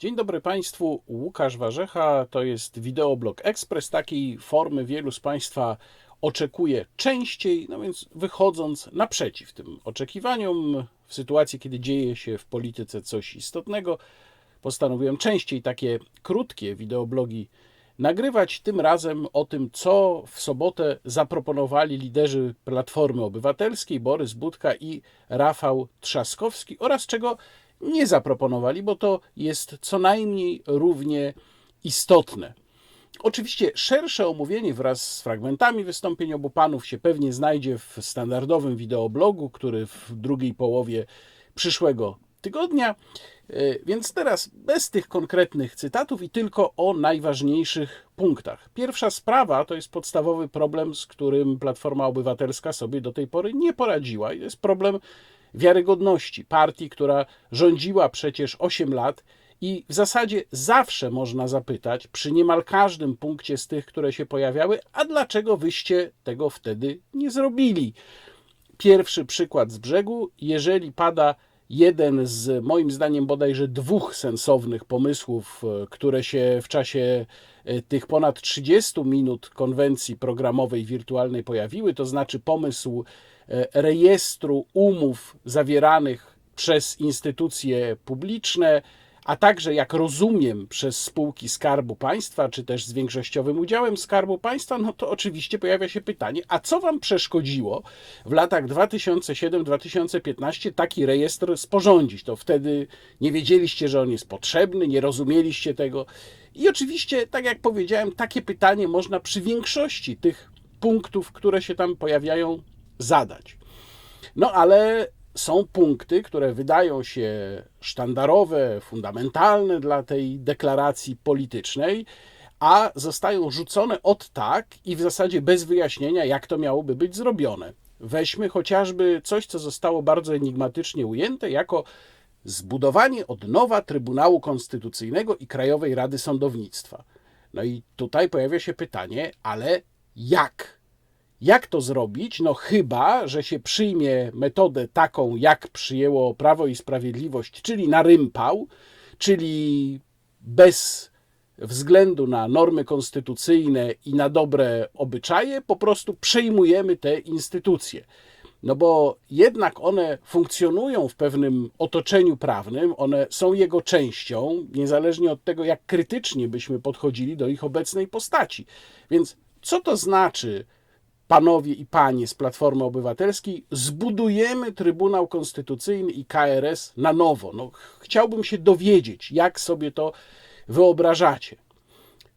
Dzień dobry Państwu, Łukasz Warzecha, to jest wideoblog Express. Takiej formy wielu z Państwa oczekuje częściej, no więc wychodząc naprzeciw tym oczekiwaniom, w sytuacji, kiedy dzieje się w polityce coś istotnego, postanowiłem częściej takie krótkie wideoblogi nagrywać, tym razem o tym, co w sobotę zaproponowali liderzy Platformy Obywatelskiej Borys Budka i Rafał Trzaskowski oraz czego nie zaproponowali, bo to jest co najmniej równie istotne. Oczywiście szersze omówienie wraz z fragmentami wystąpień obu panów się pewnie znajdzie w standardowym wideoblogu, który w drugiej połowie przyszłego tygodnia. E, Więc teraz bez tych konkretnych cytatów i tylko o najważniejszych punktach. Pierwsza sprawa to jest podstawowy problem, z którym Platforma Obywatelska sobie do tej pory nie poradziła. I jest problem wiarygodności partii, która rządziła przecież 8 lat i w zasadzie zawsze można zapytać, przy niemal każdym punkcie z tych, które się pojawiały, a dlaczego wyście tego wtedy nie zrobili? Pierwszy przykład z brzegu, jeżeli pada jeden z moim zdaniem bodajże dwóch sensownych pomysłów, e, które się w czasie e, tych ponad 30 minut konwencji programowej wirtualnej pojawiły, to znaczy pomysł rejestru umów zawieranych przez instytucje publiczne, a także, jak rozumiem, przez spółki Skarbu Państwa, czy też z większościowym udziałem Skarbu Państwa, no to oczywiście pojawia się pytanie, a co Wam przeszkodziło w latach 2007-2015 taki rejestr sporządzić? To wtedy nie wiedzieliście, że on jest potrzebny, nie rozumieliście tego. I oczywiście, tak jak powiedziałem, takie pytanie można przy większości tych punktów, które się tam pojawiają, zadać. No ale są punkty, które wydają się sztandarowe, fundamentalne dla tej deklaracji politycznej, a zostają rzucone od tak i w zasadzie bez wyjaśnienia, jak to miałoby być zrobione. Weźmy chociażby coś, co zostało bardzo enigmatycznie ujęte jako zbudowanie od nowa Trybunału Konstytucyjnego i Krajowej Rady Sądownictwa. No i tutaj pojawia się pytanie, ale jak? Jak to zrobić? No chyba, że się przyjmie metodę taką, jak przyjęło Prawo i Sprawiedliwość, czyli na rympał, czyli bez względu na normy konstytucyjne i na dobre obyczaje, po prostu przejmujemy te instytucje. No bo jednak one funkcjonują w pewnym otoczeniu prawnym, one są jego częścią, niezależnie od tego, jak krytycznie byśmy podchodzili do ich obecnej postaci. Więc co to znaczy, panowie i panie z Platformy Obywatelskiej, zbudujemy Trybunał Konstytucyjny i KRS na nowo? No, chciałbym się dowiedzieć, jak sobie to wyobrażacie.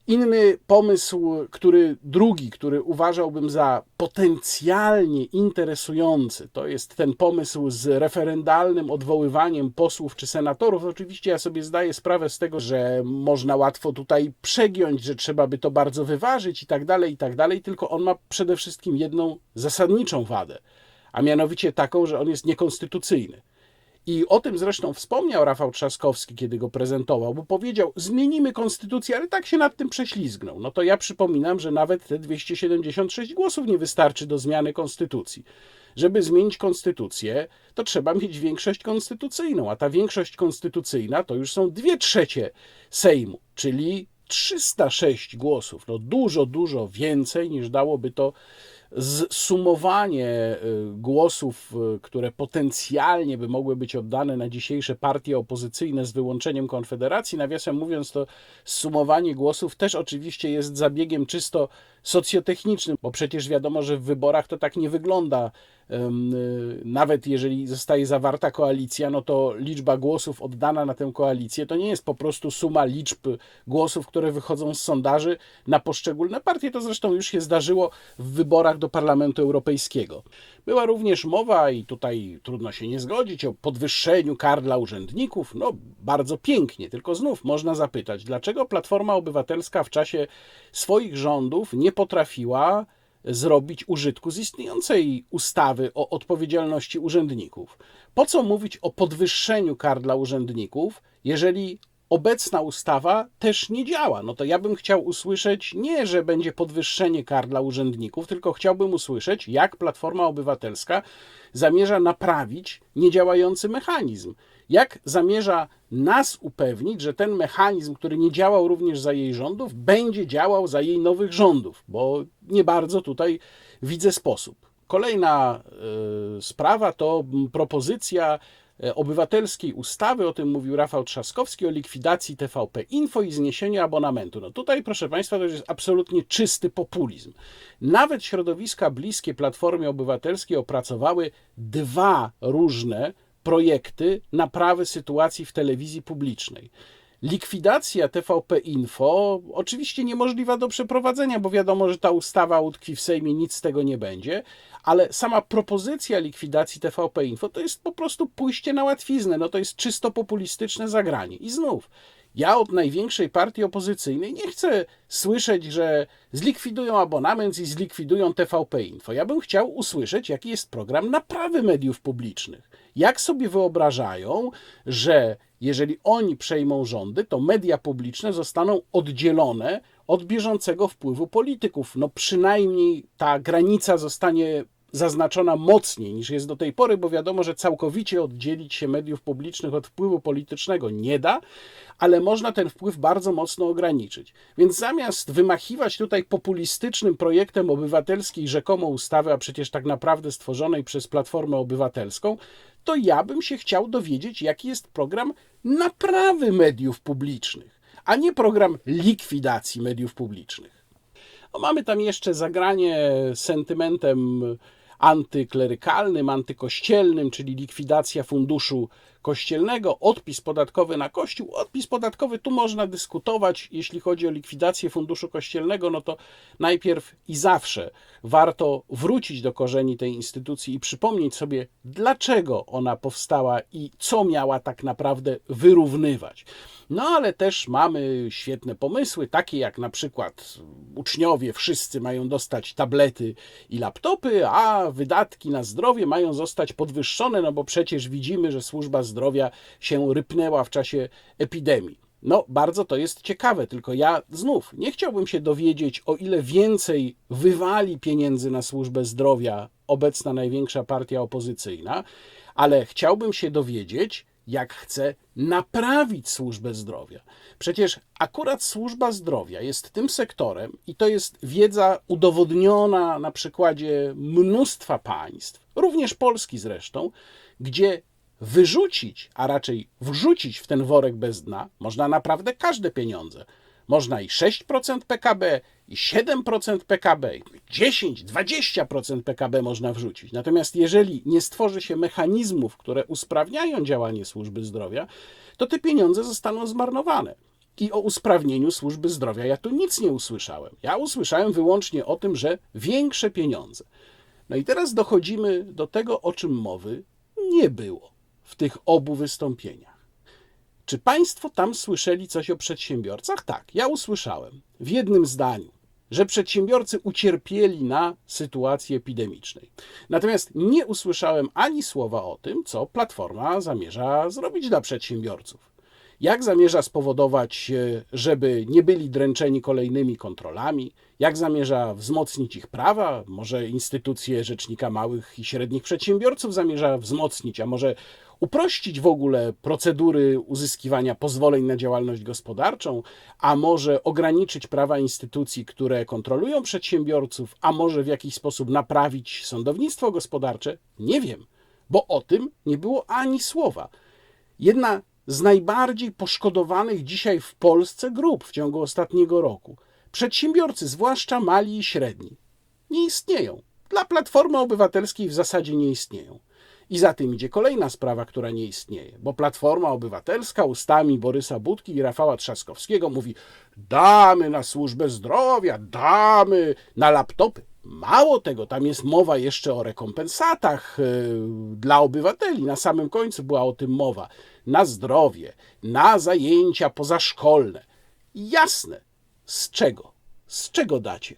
Inny pomysł, który drugi, który uważałbym za potencjalnie interesujący, to jest ten pomysł z referendalnym odwoływaniem posłów czy senatorów. Oczywiście ja sobie zdaję sprawę z tego, że można łatwo tutaj przegiąć, że trzeba by to bardzo wyważyć i tak dalej, i tak dalej, tylko on ma przede wszystkim jedną zasadniczą wadę, a mianowicie taką, że on jest niekonstytucyjny. I o tym zresztą wspomniał Rafał Trzaskowski, kiedy go prezentował, bo powiedział: Zmienimy konstytucję, ale tak się nad tym prześlizgnął. No to ja przypominam, że nawet te 276 głosów nie wystarczy do zmiany konstytucji. Żeby zmienić konstytucję, to trzeba mieć większość konstytucyjną, a ta większość konstytucyjna to już są dwie trzecie Sejmu, czyli 306 głosów. No dużo, dużo więcej niż dałoby to zsumowanie y, głosów, y, które potencjalnie by mogły być oddane na dzisiejsze partie opozycyjne z wyłączeniem Konfederacji. Nawiasem mówiąc, to zsumowanie głosów też oczywiście jest zabiegiem czysto socjotechnicznym, bo przecież wiadomo, że w wyborach to tak nie wygląda. Y, Nawet jeżeli zostaje zawarta koalicja, no to liczba głosów oddana na tę koalicję to nie jest po prostu suma liczb głosów, które wychodzą z sondaży na poszczególne partie. To zresztą już się zdarzyło w wyborach do Parlamentu Europejskiego. Była również mowa, i tutaj trudno się nie zgodzić, o podwyższeniu kar dla urzędników. No, bardzo pięknie, tylko znów można zapytać, dlaczego Platforma Obywatelska w czasie swoich rządów nie potrafiła zrobić użytku z istniejącej ustawy o odpowiedzialności urzędników. Po co mówić o podwyższeniu kar dla urzędników, jeżeli obecna ustawa też nie działa? No to ja bym chciał usłyszeć nie, że będzie podwyższenie kar dla urzędników, tylko chciałbym usłyszeć, jak Platforma Obywatelska zamierza naprawić niedziałający mechanizm. Jak zamierza nas upewnić, że ten mechanizm, który nie działał również za jej rządów, będzie działał za jej nowych rządów, bo nie bardzo tutaj widzę sposób. Kolejna y, sprawa to propozycja e, obywatelskiej ustawy, o tym mówił Rafał Trzaskowski, o likwidacji TVP Info i zniesieniu abonamentu. No tutaj, proszę Państwa, to jest absolutnie czysty populizm. Nawet środowiska bliskie Platformie Obywatelskiej opracowały dwa różne projekty naprawy sytuacji w telewizji publicznej. Likwidacja TVP Info oczywiście niemożliwa do przeprowadzenia, bo wiadomo, że ta ustawa utkwi w Sejmie, nic z tego nie będzie, ale sama propozycja likwidacji TVP Info to jest po prostu pójście na łatwiznę, no to jest czysto populistyczne zagranie. I znów, ja od największej partii opozycyjnej nie chcę słyszeć, że zlikwidują abonament i zlikwidują TVP Info. Ja bym chciał usłyszeć, jaki jest program naprawy mediów publicznych. Jak sobie wyobrażają, że jeżeli oni przejmą rządy, to media publiczne zostaną oddzielone od bieżącego wpływu polityków. No przynajmniej ta granica zostanie zaznaczona mocniej niż jest do tej pory, bo wiadomo, że całkowicie oddzielić się mediów publicznych od wpływu politycznego nie da, ale można ten wpływ bardzo mocno ograniczyć. Więc zamiast wymachiwać tutaj populistycznym projektem obywatelskiej rzekomo ustawy, a przecież tak naprawdę stworzonej przez Platformę Obywatelską, to ja bym się chciał dowiedzieć, jaki jest program naprawy mediów publicznych, a nie program likwidacji mediów publicznych. No, mamy tam jeszcze zagranie sentymentem antyklerykalnym, antykościelnym, czyli likwidacja funduszu kościelnego, odpis podatkowy na kościół. Odpis podatkowy tu można dyskutować, jeśli chodzi o likwidację funduszu kościelnego, no to najpierw i zawsze warto wrócić do korzeni tej instytucji i przypomnieć sobie, dlaczego ona powstała i co miała tak naprawdę wyrównywać. No ale też mamy świetne pomysły, takie jak na przykład uczniowie wszyscy mają dostać tablety i laptopy, a wydatki na zdrowie mają zostać podwyższone, no bo przecież widzimy, że służba zdrowia się rypnęła w czasie epidemii. No, bardzo to jest ciekawe, tylko ja znów nie chciałbym się dowiedzieć, o ile więcej wywali pieniędzy na służbę zdrowia obecna największa partia opozycyjna, ale chciałbym się dowiedzieć, jak chce naprawić służbę zdrowia. Przecież akurat służba zdrowia jest tym sektorem, i to jest wiedza udowodniona na przykładzie mnóstwa państw, również Polski zresztą, gdzie wyrzucić, a raczej wrzucić w ten worek bez dna można naprawdę każde pieniądze. Można i 6% PKB, i 7% PKB, i 10, 20% PKB można wrzucić. Natomiast jeżeli nie stworzy się mechanizmów, które usprawniają działanie służby zdrowia, to te pieniądze zostaną zmarnowane. I o usprawnieniu służby zdrowia ja tu nic nie usłyszałem. Ja usłyszałem wyłącznie o tym, że większe pieniądze. No i teraz dochodzimy do tego, o czym mowy nie było w tych obu wystąpieniach. Czy Państwo tam słyszeli coś o przedsiębiorcach? Tak, ja usłyszałem w jednym zdaniu, że przedsiębiorcy ucierpieli na sytuacji epidemicznej. Natomiast nie usłyszałem ani słowa o tym, co Platforma zamierza zrobić dla przedsiębiorców. Jak zamierza spowodować, e, żeby nie byli dręczeni kolejnymi kontrolami? Jak zamierza wzmocnić ich prawa? Może instytucje Rzecznika Małych i Średnich Przedsiębiorców zamierza wzmocnić, a może uprościć w ogóle procedury uzyskiwania pozwoleń na działalność gospodarczą, a może ograniczyć prawa instytucji, które kontrolują przedsiębiorców, a może w jakiś sposób naprawić sądownictwo gospodarcze? Nie wiem, bo o tym nie było ani słowa. Jedna z najbardziej poszkodowanych dzisiaj w Polsce grup w ciągu ostatniego roku. Przedsiębiorcy, zwłaszcza mali i średni, nie istnieją. Dla Platformy Obywatelskiej w zasadzie nie istnieją. I za tym idzie kolejna sprawa, która nie istnieje, bo Platforma Obywatelska ustami Borysa Budki i Rafała Trzaskowskiego mówi: damy na służbę zdrowia, damy na laptopy. Mało tego, tam jest mowa jeszcze o rekompensatach yy, dla obywateli. Na samym końcu była o tym mowa. Na zdrowie, na zajęcia pozaszkolne. Jasne. Z czego? Z czego dacie?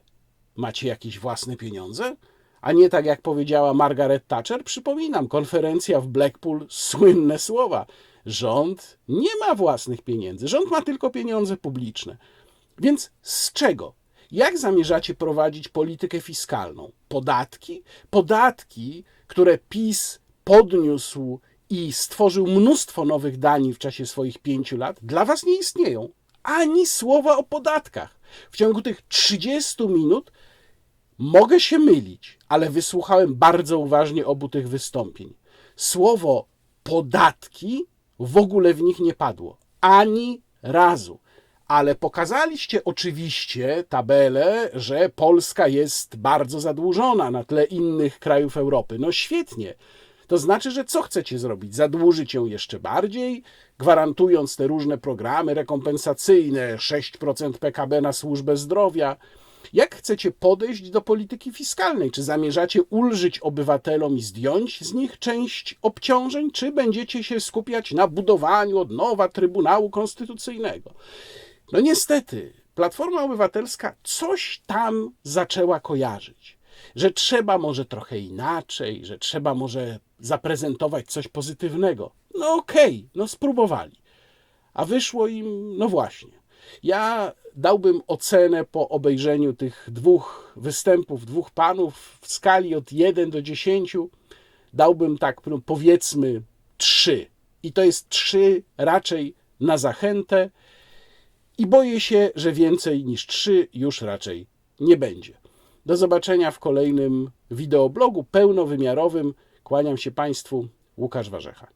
Macie jakieś własne pieniądze? A nie tak jak powiedziała Margaret Thatcher, przypominam, konferencja w Blackpool, słynne słowa. Rząd nie ma własnych pieniędzy, rząd ma tylko pieniądze publiczne. Więc z czego? Jak zamierzacie prowadzić politykę fiskalną? Podatki? Podatki, które PiS podniósł i stworzył mnóstwo nowych danin w czasie swoich pięciu lat, dla Was nie istnieją ani słowa o podatkach. W ciągu tych 30 minut mogę się mylić, ale wysłuchałem bardzo uważnie obu tych wystąpień. Słowo podatki w ogóle w nich nie padło. Ani razu. Ale pokazaliście oczywiście tabelę, że Polska jest bardzo zadłużona na tle innych krajów Europy. No świetnie. To znaczy, że co chcecie zrobić? Zadłużyć ją jeszcze bardziej, gwarantując te różne programy rekompensacyjne, 6% PKB na służbę zdrowia. Jak chcecie podejść do polityki fiskalnej? Czy zamierzacie ulżyć obywatelom i zdjąć z nich część obciążeń, czy będziecie się skupiać na budowaniu od nowa Trybunału Konstytucyjnego? No niestety, Platforma Obywatelska coś tam zaczęła kojarzyć, że trzeba może trochę inaczej, że trzeba może zaprezentować coś pozytywnego. No okej, no spróbowali. A wyszło im, no właśnie. Ja dałbym ocenę po obejrzeniu tych dwóch występów, dwóch panów w skali od 1 do 10. Dałbym tak, no powiedzmy 3. I to jest 3 raczej na zachętę. I boję się, że więcej niż 3 już raczej nie będzie. Do zobaczenia w kolejnym wideoblogu pełnowymiarowym. Kłaniam się Państwu, Łukasz Warzecha.